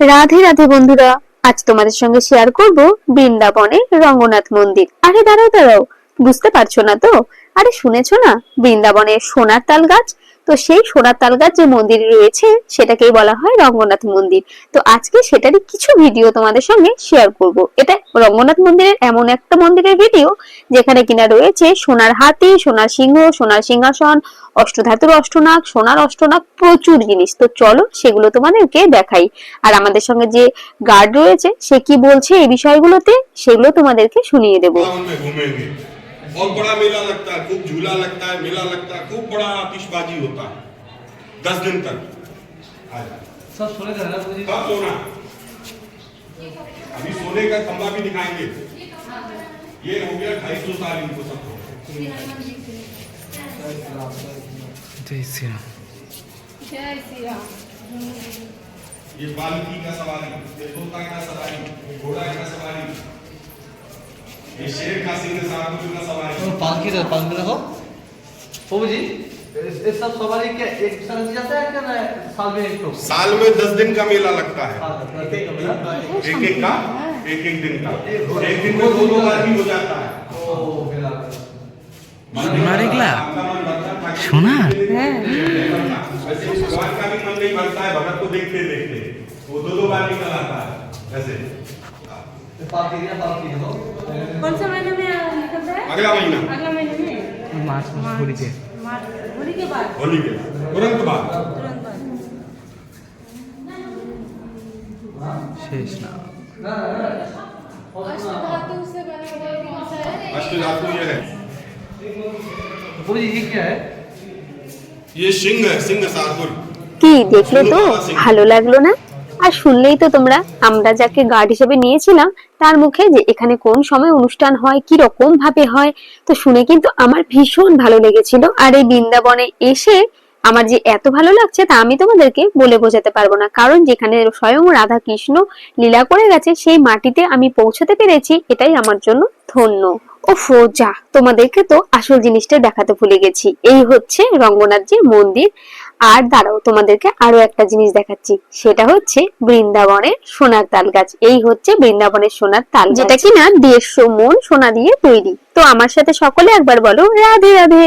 রাধে রাধে বন্ধুরা, আজ তোমাদের সঙ্গে শেয়ার করব বৃন্দাবনের রঙ্গনাথ মন্দির। আরে দাঁড়াও দাঁড়াও, বুঝতে পারছ না তো? আরে শুনেছ না? বৃন্দাবনে সোনার তাল গাছ? তো সেই সোনার তাল গাছ যে মন্দির রয়েছে, সেটাকেই বলা হয় রঙ্গনাথ মন্দির। তো আজকে সেটারই কিছু ভিডিও তোমাদের সঙ্গে শেয়ার করব। এটা রঙ্গনাথ মন্দিরের এমন একটা মন্দিরের ভিডিও, যেখানে কিনা রয়েছে সোনার হাতি, সোনার সিংহ, সোনার সিংহাসন, অষ্টধাতুর অষ্টনাগ, সোনার অষ্টনাগ, প্রচুর জিনিস। তো চলো সেগুলো তোমাদেরকে দেখাই। আর আমাদের সঙ্গে যে গার্ড রয়েছে, সে কি বলছে এই বিষয়গুলোতে, সেগুলো তোমাদেরকে শুনিয়ে দেবো। बहुत बड़ा मेला लगता है खूब झूला लगता है मेला लगता है खूब बड़ा आतिशबाजी होता है। दस दिन तक। सब सोने का है सोना? अभी सोने का खंबा भी दिखाएँगे। ये हो गया ढाई सौ साल इनको सबको जय श्री राम। जय श्री राम। ये पालकी का सवारी ये तोता का सवारी घोड़ा का सवारी। ये शेर कासिम के साथ कितना सवारी और पालकी रे पालकी देखो बाबू जी ये सब सवारी क्या एक साल में जाता है क्या साल में एक तो साल में 10 दिन का मेला लगता है एक एक का एक एक दिन का एक दिन में दो दो बार भी हो जाता है ओ मेला সোনা भगवान का भी मन नहीं भरता है भगत को देखते देखते वो दो दो बार निकल आता है ऐसे पार्टी दिया पार्टी दिया कौन सा महीने में निकलता है अगला महीना अगला महीने में মাছ মাছ করিতে मार्च होली के बाद होली के तुरंत बाद तुरंत बाद শেষ না अष्टधातु से बना हुआ कौन सा है अष्ट धातु ये है बाबू जी ये क्या है ये सिंह है सिंह सारगुल কি দেখলে তো ভালো লাগলো না আর শুনলেই তো তোমরা, আমরা যাকে গার্ড হিসেবে নিয়েছিলাম, তার মুখে যে এখানে কোন সময় অনুষ্ঠান হয়, কি রকম ভাবে হয়, তো শুনে কিন্তু আমার ভীষণ ভালো লেগেছিল। আর এই বৃন্দাবনে এসে আমার যে এত ভালো লাগছে তা আমি তোমাদেরকে বলে বোঝাতে পারব না। কারণ যেখানে স্বয়ং রাধা কৃষ্ণ লীলা করে গেছে, সেই মাটিতে আমি পৌঁছতে পেরেছি, এটাই আমার জন্য ধন্য। ও যা, তোমাদেরকে তো আসল জিনিসটা দেখাতে ভুলে গেছি। এই হচ্ছে রঙ্গনাথজির মন্দির। আর দাঁড়াও, তোমাদেরকে আরও একটা জিনিস দেখাচ্ছি। সেটা হচ্ছে বৃন্দাবনের সোনার তাল গাছ এই হচ্ছে বৃন্দাবনের সোনার তাল যেটা কিনা দেড়শো মন সোনা দিয়ে তৈরি। তো আমার সাথে সকলে একবার বলো, রাধে রাধে।